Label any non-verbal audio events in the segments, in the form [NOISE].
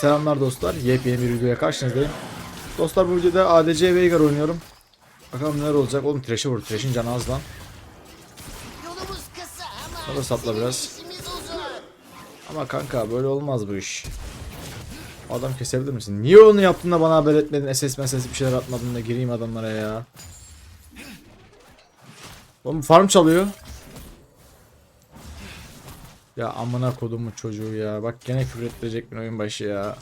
Selamlar dostlar. Yepyeni bir videoya karşınızdayım. Dostlar bu videoda ADC Veigar oynuyorum. Bakalım neler olacak. Oğlum Thresh'e vur. Thresh'in canı az lan. Bana sapla biraz. Ama kanka böyle olmaz bu iş. Adam kesebilir misin? Niye onu yaptın da bana haber etmedin? SS meselesi bir şeyler atmadın da gireyim adamlara ya. Oğlum farm çalıyor. Ya amına kodumun çocuğu ya. Bak gene küfür ettirecek bir oyun başı ya.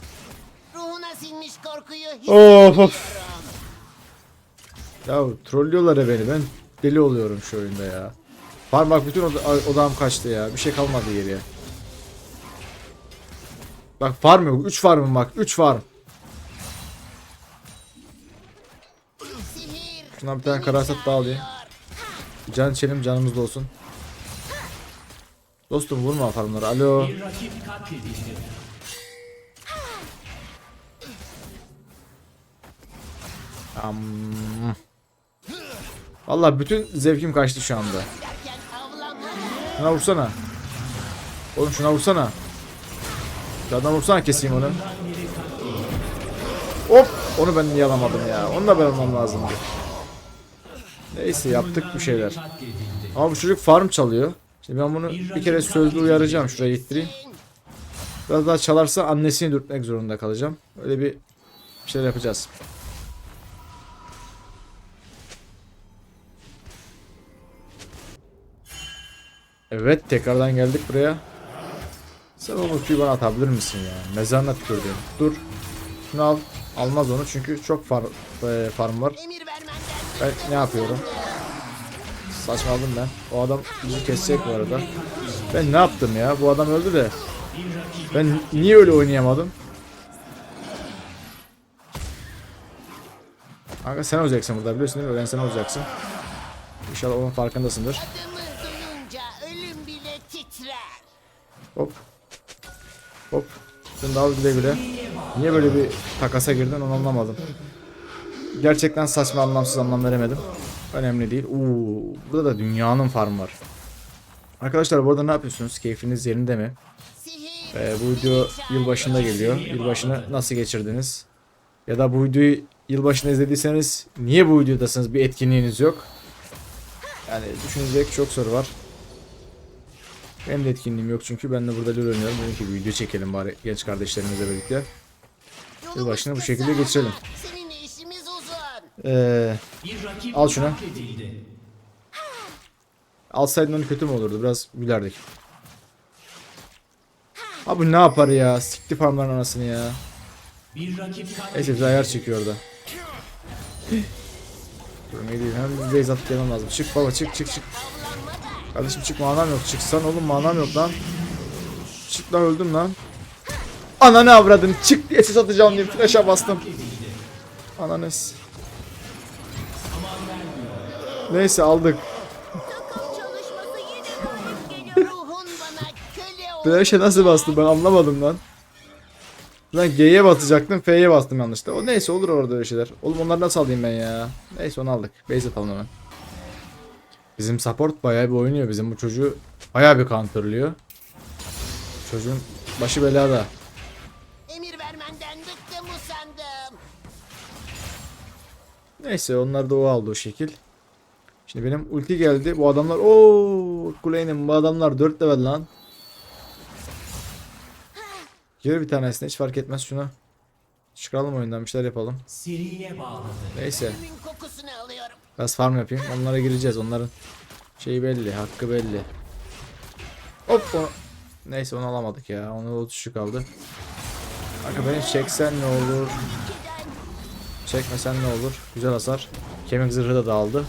Ruhuna sinmiş korkuyu Of of. Ya trollüyorlar ya beni. Ben deli oluyorum şu oyunda ya. Farm bak bütün oda odam kaçtı ya. Bir şey kalmadı geriye. Bak farm yok. 3 farmım bak. 3 farm. Sihir Şuna bir tane karasat daha alayım. Can içelim canımız da olsun. Dostum vurma farmları. Alo. Am. Vallahi bütün zevkim kaçtı şu anda. Şuna vursana. Oğlum şuna vursana. Şu adama vursana keseyim onu. Hop! Onu ben niye alamadım ya? Onu da ben almam lazımdı. Neyse yaptık bir şeyler. Ama bu çocuk farm çalıyor. Şimdi ben bunu bir kere sözlü uyaracağım. Şuraya ittireyim. Biraz daha çalarsa annesini dürtmek zorunda kalacağım. Öyle bir şeyler yapacağız. Evet tekrardan geldik buraya. Sen o ultiyi bana atabilir misin ya? Mezarına tükürdüm. Dur. Şunu al. Almaz onu çünkü çok far, e, farm var. Ben ne yapıyorum? Saçmaladım ben. O adam bizi kesecek bu arada. Ben ne yaptım ya? Bu adam öldü de. Ben niye öyle oynayamadım? Kanka sen olacaksın burada biliyorsun değil mi? Ben sen olacaksın. İnşallah onun farkındasındır. Hop. Hop. Şunu da al güle güle. Niye böyle bir takasa girdin onu anlamadım. Gerçekten saçma anlamsız anlam veremedim. Önemli değil. Oo, burada da dünyanın farmı var. Arkadaşlar bu arada ne yapıyorsunuz? Keyfiniz yerinde mi? Ee, bu video yılbaşında geliyor. Yılbaşını nasıl geçirdiniz? Ya da bu videoyu yılbaşında izlediyseniz niye bu videodasınız? Bir etkinliğiniz yok. Yani düşünecek çok soru var. Benim de etkinliğim yok çünkü ben de burada LoL oynuyorum. Dedim ki bir video çekelim bari genç kardeşlerimizle birlikte. Yılbaşını bu şekilde geçirelim. Ee, Al şunu. alsaydın onu kötü mü olurdu? Biraz gülerdik. Abi ne yapar ya? Sikti farmların anasını ya. Neyse bize ayar çekiyor orada. Durmayı değil. Hem base atıp gelmem lazım. Çık baba çık çık çık. Kardeşim çık manam yok. Çıksan oğlum manam yok lan. Çık lan öldüm lan. Ananı avradın. Çık diye ses atacağım diye flash'a bastım. Ananız. [LAUGHS] köle ol. Flash'e nasıl bastım ben anlamadım lan. Lan G'ye basacaktım F'ye bastım yanlışlıkla. O neyse olur orada öyle şeyler. Oğlum onları nasıl alayım ben ya? Neyse onu aldık. Base atalım hemen. Bizim support bayağı bir oynuyor. Bizim bu çocuğu bayağı bir counterlıyor. Çocuğun başı belada. Emir vermenden bıktım usandım. Neyse onlar da o aldı o şekil. Şimdi benim ulti geldi. Bu adamlar ooo Kuley'nin bu adamlar 4 level lan. Gir bir tanesine hiç fark etmez şuna. Çıkaralım oyundan bir şeyler yapalım. Neyse. Ölümün kokusunu alıyorum. Biraz farm yapayım. Onlara gireceğiz. Onların şeyi belli. Hakkı belli. Hop onu. Neyse onu alamadık ya. Onu 33 kaldı. Kanka beni çeksen ne olur. Çekmesen ne olur. Güzel hasar. Kemik zırhı da dağıldı.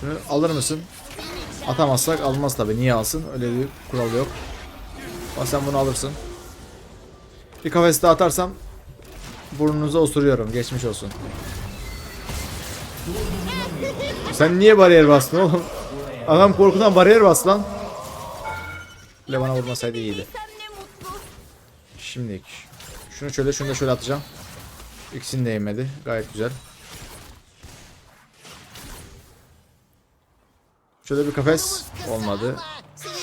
Şunu alır mısın? Atamazsak almaz tabi. Niye alsın? Öyle bir kural yok. Ama sen bunu alırsın. Bir kafes daha atarsam burnunuza osuruyorum. Geçmiş olsun. Sen niye bariyer bastın oğlum? Adam korkudan bariyer bastı lan. Bile bana vurmasaydı iyiydi. Şimdi şunu şöyle şunu da şöyle atacağım. İkisini de yemedi. Gayet güzel. Şöyle bir kafes olmadı.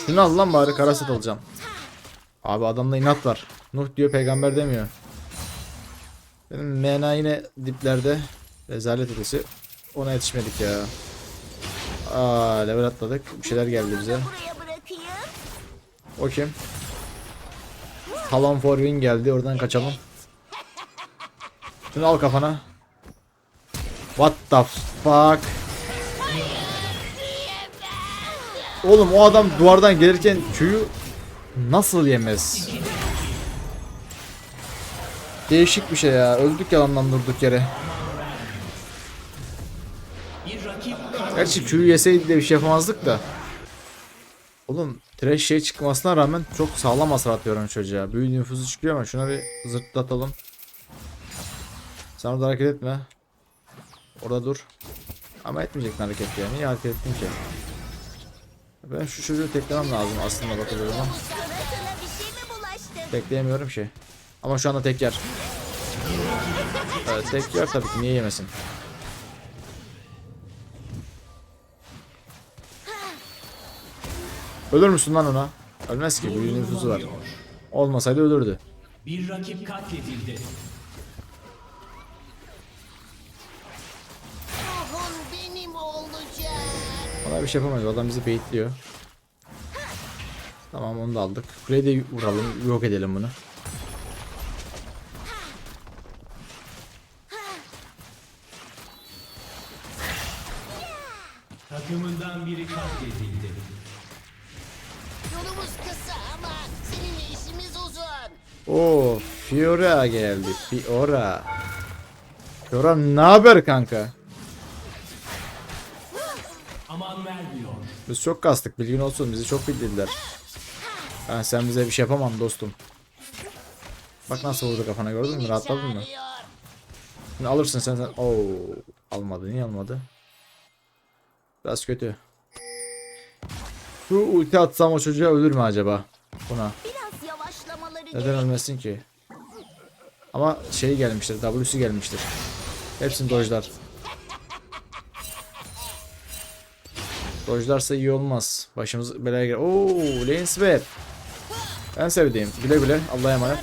Şunu al lan bari karaset alacağım. Abi adamda inat var. Nuh diyor peygamber demiyor. Benim MNA yine diplerde. Rezalet ötesi. Ona yetişmedik ya. Aa level atladık. Bir şeyler geldi bize. O kim? Talon for win geldi. Oradan kaçalım. Şunu al kafana. What the fuck? Oğlum o adam duvardan gelirken Q'yu nasıl yemez? Değişik bir şey ya. Öldük yalandan durduk yere. Gerçi Q'yu yeseydi de bir şey yapamazdık da. Oğlum trash şey çıkmasına rağmen çok sağlam hasar atıyorum çocuğa. Büyü nüfusu çıkıyor ama şuna bir zırtlatalım. Sen orada hareket etme. Orada dur. Ama etmeyeceksin hareket ya. Niye hareket ettin ki? Ben şu çocuğu teklemem lazım aslında bakıyorum ama. Tekleyemiyorum şey. Ama şu anda tek yer. Evet, tek yer tabii ki niye yemesin? Ölür müsün lan ona? Ölmez ki büyü nüfusu var. Olmasaydı ölürdü. Bir rakip katledildi. Benim olacak. Ona bir şey yapamayız. Adam bizi baitliyor. Tamam onu da aldık. Kuleyi de vuralım. Yok edelim bunu. Takımından biri katledildi. Yolumuz kısa ama seninle işimiz uzun. Oo, Fiora geldi. Fiora. Fiora ne haber kanka? Biz çok kastık bilgin olsun bizi çok bildirdiler. Ha, sen bize bir şey yapamam dostum. Bak nasıl vurdu kafana gördün mü rahatladın mı? Şimdi alırsın sen sen. Oo almadı niye almadı? Biraz kötü. Şu ulti atsam o çocuğa ölür mü acaba? Buna. Neden ölmesin ki? Ama şey gelmiştir. W'si gelmiştir. Hepsini dojlar. Dojlarsa iyi olmaz. Başımız belaya girer. Oo, lane swap. En sevdiğim. Güle güle. Allah'a emanet.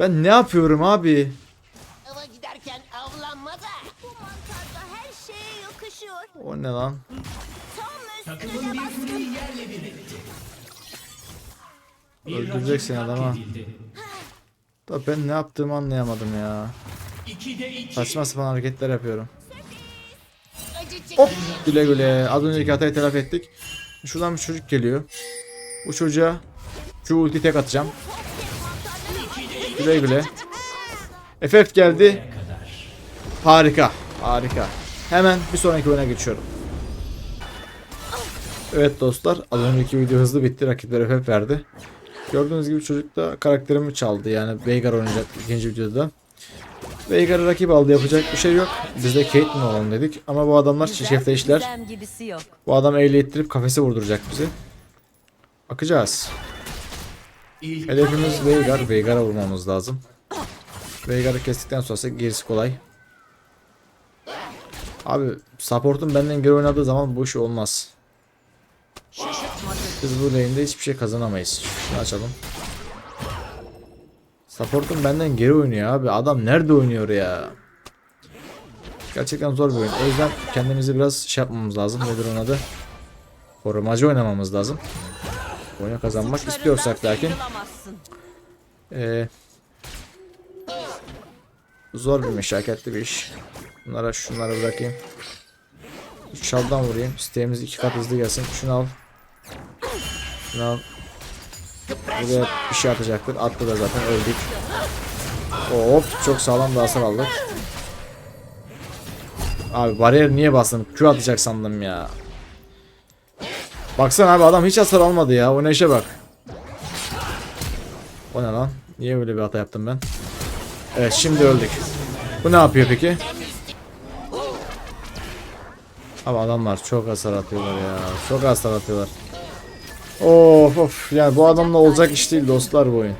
Ben ne yapıyorum abi? Ava giderken avlanma da. Bu mantarda her şeye yakışıyor. O ne lan? Tam Takımın üstüne bir bastım. kuleyi yerle bir etti. Bir Öldüreceksin adama. Da ben ne yaptığımı anlayamadım ya. Saçma sapan hareketler yapıyorum. Hop güle güle. Az önceki hatayı telafi ettik. Şuradan bir çocuk geliyor. Bu çocuğa şu ulti tek atacağım. Güle güle. FF geldi. Harika. Harika. Hemen bir sonraki oyuna geçiyorum. Evet dostlar az önceki video hızlı bitti. Rakipler FF verdi. Gördüğünüz gibi çocuk da karakterimi çaldı. Yani Veigar oynayacak ikinci videoda. Veigar'ı rakip aldı yapacak bir şey yok. Biz de Caitlyn olalım dedik. Ama bu adamlar şişefte işler. Bu adam ehliyettirip kafese vurduracak bizi. Bakacağız. Hedefimiz Veigar. Veigar'a vurmamız lazım. Veigar'ı kestikten sonrası gerisi kolay. Abi support'un benden geri oynadığı zaman bu iş olmaz. Biz bu lane'de hiçbir şey kazanamayız. Şunu açalım. Support'un benden geri oynuyor abi. Adam nerede oynuyor ya? Gerçekten zor bir oyun. O yüzden kendimizi biraz şey yapmamız lazım. Nedir onun adı? Korumacı oynamamız lazım. Oyunu kazanmak istiyorsak lakin ee, zor bir meşakkatli bir iş. Bunlara şunları bırakayım. Şaldan vurayım. Sitemiz iki kat hızlı gelsin. Şunu al. Şunu al. Buraya bir şey atacaktır. Attı da zaten öldük. Hop çok sağlam bir hasar aldık. Abi bariyer niye bastım? Q atacak sandım ya. Baksana abi adam hiç hasar almadı ya. O ne işe bak. O ne lan? Niye böyle bir hata yaptım ben? Evet şimdi öldük. Bu ne yapıyor peki? Abi adamlar çok hasar atıyorlar ya. Çok hasar atıyorlar. Of of. Yani bu adamla olacak iş değil dostlar bu oyun.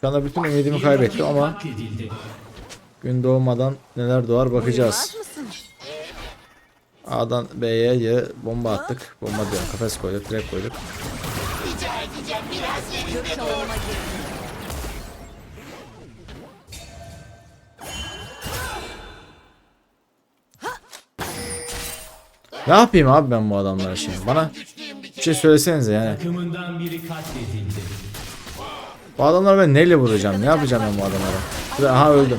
Şu anda bütün ümidimi kaybettim ama gün doğmadan neler doğar bakacağız. A'dan B'ye bomba attık. Bomba diyor. Kafes koyduk. Direkt koyduk. Gök salonuma girdi. Ne yapayım abi ben bu adamlara şimdi? Bana bir şey söylesenize yani. Bu adamları ben neyle vuracağım? Ne yapacağım ben bu adamlara? Aha öldüm.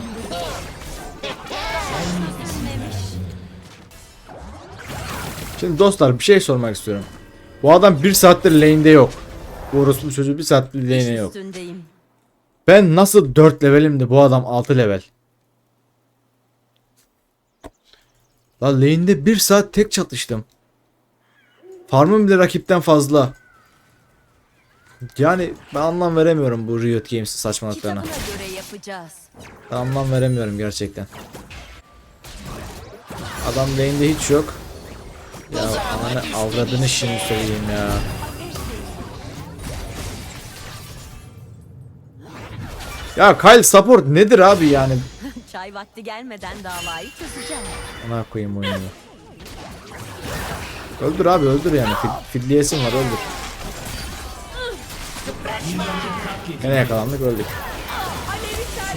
Şimdi dostlar bir şey sormak istiyorum. Bu adam bir saattir lane'de yok. Bu orospu çocuğu bir saattir lane'de yok. Ben nasıl 4 levelim de bu adam 6 level? La lane'de 1 saat tek çatıştım. Farmım bile rakipten fazla. Yani ben anlam veremiyorum bu Riot Games saçmalıklarına. Ben anlam veremiyorum gerçekten. Adam lane'de hiç yok. Ya ananı avradını şimdi söyleyeyim ya. Ya Kyle support nedir abi yani? Çay vakti gelmeden davayı çözeceğim. Ona koyayım oyunu. Öldür abi öldür yani. Fid- Fidliyesin var öldür. Yine yakalandık öldük.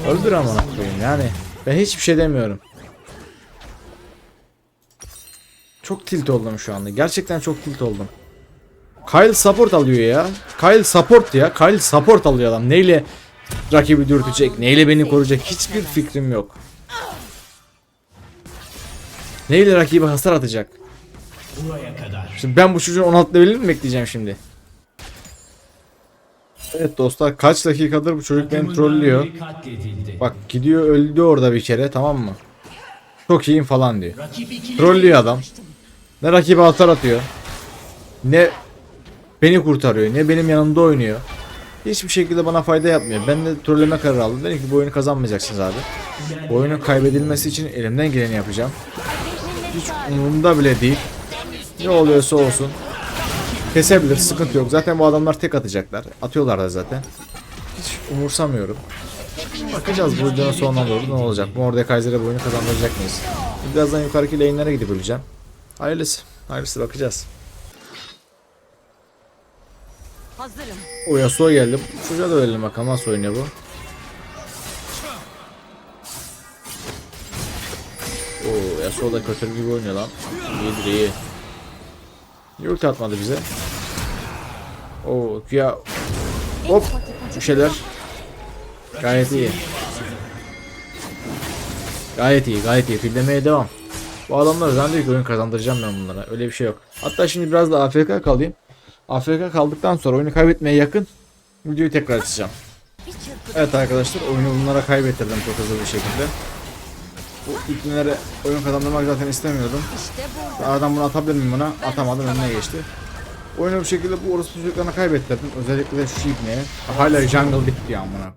Öldür ama ona koyayım yani. Ben hiçbir şey demiyorum. Çok tilt oldum şu anda. Gerçekten çok tilt oldum. Kyle support alıyor ya. Kyle support ya. Kyle support alıyor adam. Neyle rakibi dürtecek, neyle beni koruyacak hiçbir fikrim yok. Neyle rakibi hasar atacak? Şimdi ben bu çocuğun 16 levelini mi bekleyeceğim şimdi? Evet dostlar kaç dakikadır bu çocuk beni trollüyor. Bak gidiyor öldü orada bir kere tamam mı? Çok iyiyim falan diyor. Trollüyor adam. Ne rakibe hasar atıyor. Ne beni kurtarıyor. Ne benim yanımda oynuyor. Hiçbir şekilde bana fayda yapmıyor. Ben de trolleme kararı aldım. Dedim ki bu oyunu kazanmayacaksınız abi. Bu oyunun kaybedilmesi için elimden geleni yapacağım. Hiç umurumda bile değil. Ne oluyorsa olsun. Kesebilir sıkıntı yok. Zaten bu adamlar tek atacaklar. Atıyorlar da zaten. Hiç umursamıyorum. Bakacağız bu videonun sonuna doğru ne olacak. Bu orada bu oyunu kazandıracak mıyız? Birazdan yukarıki lane'lere gidip öleceğim. Hayırlısı. Hayırlısı bakacağız. Hazırım. O Yasuo geldi. Çocuğa da verelim bakalım nasıl oynuyor bu. Oo Yasuo da kötü gibi oynuyor lan. İyidir iyi. Ulti atmadı bize? Oo ya hop bir şeyler. Gayet iyi. Gayet iyi gayet iyi. Fillemeye devam. Bu adamlar zannediyor ki oyun kazandıracağım ben bunlara. Öyle bir şey yok. Hatta şimdi biraz da AFK kalayım. AFK kaldıktan sonra oyunu kaybetmeye yakın videoyu tekrar açacağım. Bir Evet arkadaşlar oyunu bunlara kaybettirdim çok hızlı bir şekilde. Bu ipnelere oyun kazandırmak zaten istemiyordum. Aradan bunu atabilir miyim buna? Atamadım önüne geçti. Oyunu bu şekilde bu orospu çocuklarına kaybettirdim. Özellikle şu ibneye. Hala jungle bitti ya amına.